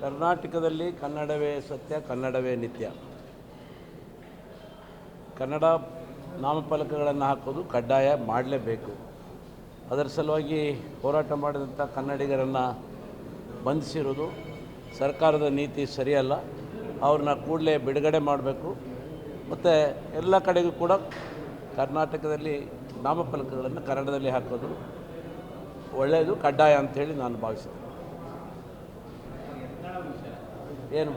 ಕರ್ನಾಟಕದಲ್ಲಿ ಕನ್ನಡವೇ ಸತ್ಯ, ಕನ್ನಡವೇ ನಿತ್ಯ. ಕನ್ನಡ ನಾಮಫಲಕಗಳನ್ನು ಹಾಕೋದು ಕಡ್ಡಾಯ ಮಾಡಲೇಬೇಕು. ಅದರ ಸಲುವಾಗಿ ಹೋರಾಟ ಮಾಡಿದಂಥ ಕನ್ನಡಿಗರನ್ನು ಬಂಧಿಸಿರೋದು ಸರ್ಕಾರದ ನೀತಿ ಸರಿಯಲ್ಲ. ಅವ್ರನ್ನ ಕೂಡಲೇ ಬಿಡುಗಡೆ ಮಾಡಬೇಕು. ಮತ್ತು ಎಲ್ಲ ಕಡೆಗೂ ಕೂಡ ಕರ್ನಾಟಕದಲ್ಲಿ ನಾಮಫಲಕಗಳನ್ನು ಕನ್ನಡದಲ್ಲಿ ಹಾಕೋದು ಒಳ್ಳೆಯದು ಕಡ್ಡಾಯ ಅಂಥೇಳಿ ನಾನು ಭಾವಿಸ್ತೇನೆ ಏನು?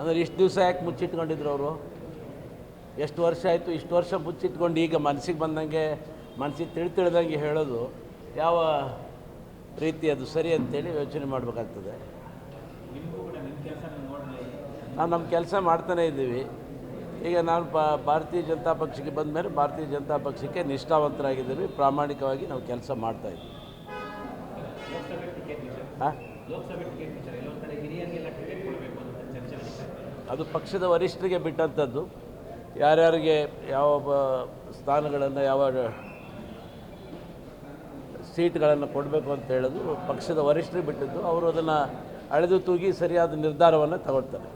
ಅದರ ಇಷ್ಟು ದಿವಸ ಯಾಕೆ ಮುಚ್ಚಿಟ್ಕೊಂಡಿದ್ರು ಅವರು? ಎಷ್ಟು ವರ್ಷ ಆಯಿತು? ಇಷ್ಟು ವರ್ಷ ಮುಚ್ಚಿಟ್ಕೊಂಡು ಈಗ ಮನಸ್ಸಿಗೆ ಬಂದಂಗೆ ಮನಸ್ಸಿಗೆ ತಿಳಿ ತಿಳಿದಂಗೆ ಹೇಳೋದು ಯಾವ ರೀತಿ ಅದು ಸರಿ ಅಂತೇಳಿ ಯೋಚನೆ ಮಾಡಬೇಕಾಗ್ತದೆ. ನಾವು ನಮ್ಮ ಕೆಲಸ ಮಾಡ್ತಾನೇ ಇದ್ದೀವಿ. ಈಗ ನಾನು ಭಾರತೀಯ ಜನತಾ ಪಕ್ಷಕ್ಕೆ ಬಂದ ಮೇಲೆ ಭಾರತೀಯ ಜನತಾ ಪಕ್ಷಕ್ಕೆ ನಿಷ್ಠಾವಂತರಾಗಿದ್ದೀವಿ. ಪ್ರಾಮಾಣಿಕವಾಗಿ ನಾವು ಕೆಲಸ ಮಾಡ್ತಾ ಇದ್ದೀವಿ. ಅದು ಪಕ್ಷದ ವರಿಷ್ಠರಿಗೆ ಬಿಟ್ಟಂಥದ್ದು. ಯಾರ್ಯಾರಿಗೆ ಯಾವ ಸ್ಥಾನಗಳನ್ನು ಯಾವ ಸೀಟ್ಗಳನ್ನು ಕೊಡಬೇಕು ಅಂತ ಹೇಳೋದು ಪಕ್ಷದ ವರಿಷ್ಠರಿಗೆ ಬಿಟ್ಟಿದ್ದು. ಅವರು ಅದನ್ನು ಅಳೆದು ತೂಗಿ ಸರಿಯಾದ ನಿರ್ಧಾರವನ್ನು ತಗೊಳ್ತಾರೆ.